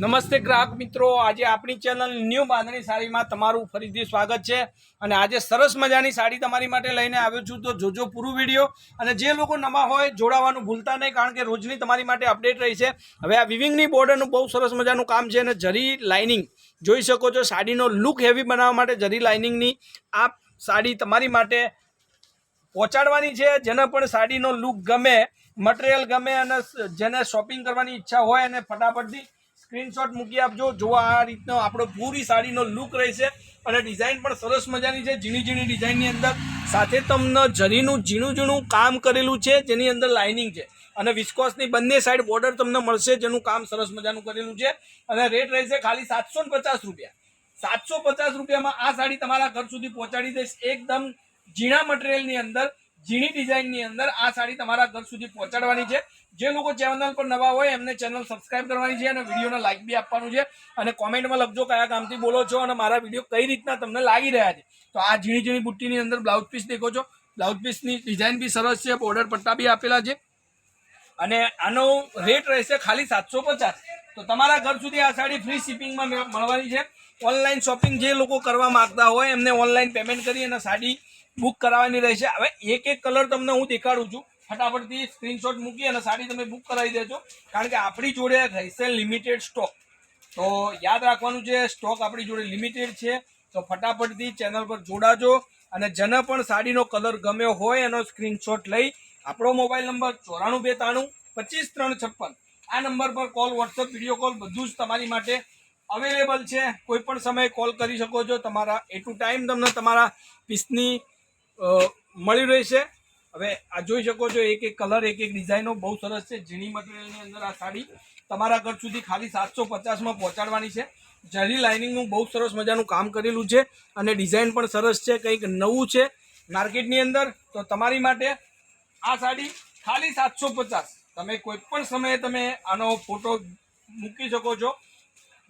નમસ્તે ગ્રાહક મિત્રો. આજે આપણી ચેનલ ન્યૂ બાંધણી સાડીમાં તમારું ફરીથી સ્વાગત છે. અને આજે સરસ મજાની સાડી તમારી માટે લઈને આવ્યો છું. તો જોજો પૂરું વીડિયો. અને જે લોકો નવા હોય, જોડાવાનું ભૂલતા નહીં, કારણ કે રોજની તમારી માટે અપડેટ રહી છે. હવે આ વિવિંગની બોર્ડરનું બહુ સરસ મજાનું કામ છે અને જરી લાઇનિંગ. જોઈ શકો છો, સાડીનો લુક હેવી બનાવવા માટે જરી લાઇનિંગની આ સાડી તમારી માટે પહોંચાડવાની છે. જેને પણ સાડીનો લુક ગમે, મટીરિયલ ગમે અને જેને શોપિંગ કરવાની ઈચ્છા હોય અને ફટાફટથી સ્ક્રીનશોટ મૂકી આપજો. જો આ રીતનો આપણો પૂરી સાડીનો લુક રહેશે અને ડિઝાઇન પણ સરસ મજાની છે. ઝીણી ઝીણી ડિઝાઇનની અંદર. સાથે તમને જરીનું ઝીણું ઝીણું કામ કરેલું છે, જેની અંદર લાઇનિંગ છે. અને વિસ્કોસની બંને સાઈડ બોર્ડર તમને મળશે, જેનું કામ સરસ મજાનું કરેલું છે. અને રેટ રહેશે ખાલી સાતસો પચાસ રૂપિયા. સાતસો પચાસ રૂપિયામાં આ સાડી તમારા ઘર સુધી પહોંચાડી દઈશ. એકદમ ઝીણા મટીરિયલની અંદર. ઝીણી ડિઝાઇનની અંદર આ સાડી તમારા ઘર સુધી પહોંચાડવાની છે. જે લોકો ચેનલ પર નવા હોય એમને ચેનલ સબસ્ક્રાઇબ કરવાની છે અને વિડીયોને લાઇક બી આપવાનું છે. અને કોમેન્ટમાં લખજો કયા કામથી બોલો છો અને મારા વીડિયો કઈ રીતના તમને લાગી રહ્યા છે. તો આ ઝીણી ઝીણી બુટ્ટીની અંદર બ્લાઉઝ પીસ દેખો છો. બ્લાઉઝ પીસની ડિઝાઇન બી સરસ છે, બોર્ડર પટ્ટા બી આપેલા છે. અને આનો રેટ રહેશે ખાલી સાતસો પચાસ. તો તમારા ઘર સુધી આ સાડી ફ્રી શિપિંગમાં મળવાની છે. ઓનલાઈન શોપિંગ જે લોકો કરવા માંગતા હોય એમને ઓનલાઈન પેમેન્ટ કરી અને સાડી બુક કરાવવાની રહેશે. હવે એક એક કલર તમને હું દેખાડું છું. ફટાફટથી સ્ક્રીનશોટ મૂકી અને સાડી તમે બુક કરાવી દેજો. કારણ કે આપણી જોડે રહેશે લિમિટેડ સ્ટોક તો યાદ રાખવાનું છે સ્ટોક આપણી જોડે લિમિટેડ છે. તો ફટાફટથી ચેનલ પર જોડાજો અને જેને પણ સાડીનો કલર ગમ્યો હોય એનો સ્ક્રીનશોટ લઈ આપણો મોબાઈલ નંબર ચોરાણું બે ત્રાણું પચીસ ત્રણ છપ્પન. આ નંબર પર કોલ વોટ્સઅપ વીડિયો કોલ બધું જ તમારી માટે અવેલેબલ છે. કોઈ પણ સમયે કોલ કરી શકો છો. તમારા એ ટુ ટાઈમ તમને તમારા પીસની અ, રહી રહેશે. હવે આ જોઈ શકો છો એક એક કલર એક એક ડિઝાઇનો બહુ સરસ છે. ઝીણી મટીરિયલની અંદર આ સાડી તમારા ઘર સુધી ખાલી સાતસો પચાસમાં પહોંચાડવાની છે. જરી લાઇનિંગનું બહુ સરસ મજાનું કામ કરેલું છે અને ડિઝાઇન પણ સરસ છે કંઈક નવું છે. માર્કેટની અંદર તો તમારી માટે આ સાડી ખાલી સાતસો પચાસ. તમે કોઈ પણ સમયે તમે આનો ફોટો મૂકી શકો છો.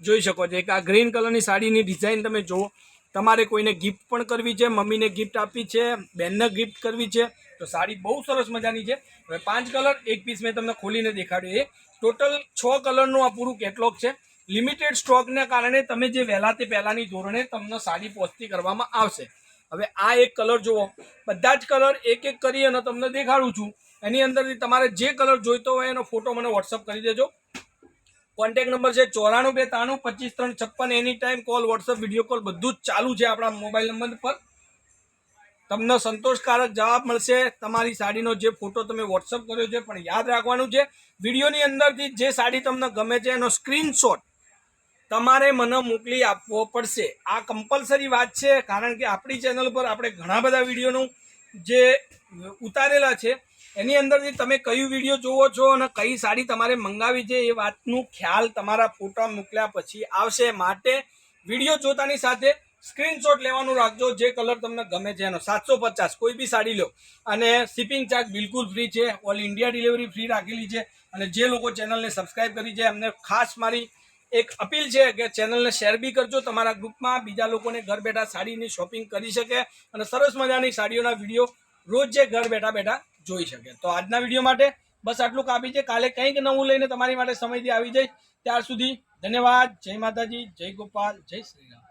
જોઈ શકો છો એક આ ગ્રીન કલરની સાડીની ડિઝાઇન તમે જુઓ. તમારે કોઈને ગિફ્ટ પણ કરવી છે, મમ્મીને ગિફ્ટ આપવી છે, બેનને ગિફ્ટ કરવી છે, તો સાડી બહુ સરસ મજાની છે. હવે પાંચ કલર એક પીસ મેં તમને ખોલીને દેખાડ્યું એ ટોટલ છ કલરનું આ પૂરું કેટલોગ છે. લિમિટેડ સ્ટોકને કારણે તમે જે વહેલા તે પહેલાંની ધોરણે તમને સાડી પહોંચતી કરવામાં આવશે. હવે આ એક કલર જુઓ. બધા જ કલર એક એક કરી અને તમને દેખાડું છું. એની અંદરથી તમારે જે કલર જોઈતો હોય એનો ફોટો મને વોટ્સઅપ કરી દેજો. કોન્ટેક નંબર છે ચોરાણું બે ત્રાણું પચીસ ત્રણ છપ્પન any time call WhatsApp video call બધું જ ચાલુ છે આપણા મોબાઈલ નંબર પર. તમને સંતોષકારક જવાબ મળશે તમારી સાડીનો જે ફોટો તમે વોટ્સઅપ કર્યો છે, પણ યાદ રાખવાનું છે, વિડીયોની અંદરથી જે સાડી તમને ગમે છે એનો સ્ક્રીનશોટ તમારે મને મોકલી આપવો પડશે. આ કમ્પલસરી વાત છે, કારણ કે આપણી ચેનલ પર આપણે ઘણા બધા વિડીયોનું જે ઉતારેલા છે એની અંદરથી તમે કયું વીડિયો જોવો છો અને કઈ સાડી તમારે મંગાવી છે એ વાતનું ખ્યાલ તમારા ફોટા મોકલ્યા પછી આવશે. માટે વીડિયો જોતાની સાથે સ્ક્રીનશોટ લેવાનું રાખજો. જે કલર તમને ગમે છે એનો. સાતસો પચાસ. કોઈ બી સાડી લો. અને શિપિંગ ચાર્જ બિલકુલ ફ્રી છે. ઓલ ઇન્ડિયા ડિલિવરી ફ્રી રાખેલી છે. અને જે લોકો ચેનલને સબસ્ક્રાઇબ કરી છે, એમને ખાસ મારી એક અપીલ છે કે ચેનલને શેર બી કરજો. તમારા ગ્રુપમાં બીજા લોકોને ઘર બેઠા સાડીની શોપિંગ કરી શકે. અને સરસ મજાની સાડીઓના વીડિયો રોજ જે ઘર બેઠા બેઠા જોઈ શકે. તો આજના વીડિયો માટે બસ આટલું કાપી છે. કાલે કંઈક નવું લઈને તમારી માટે સમયથી આવી જાય ત્યાર સુધી ધન્યવાદ. જય માતાજી. જય ગોપાલ. જય શ્રીરામ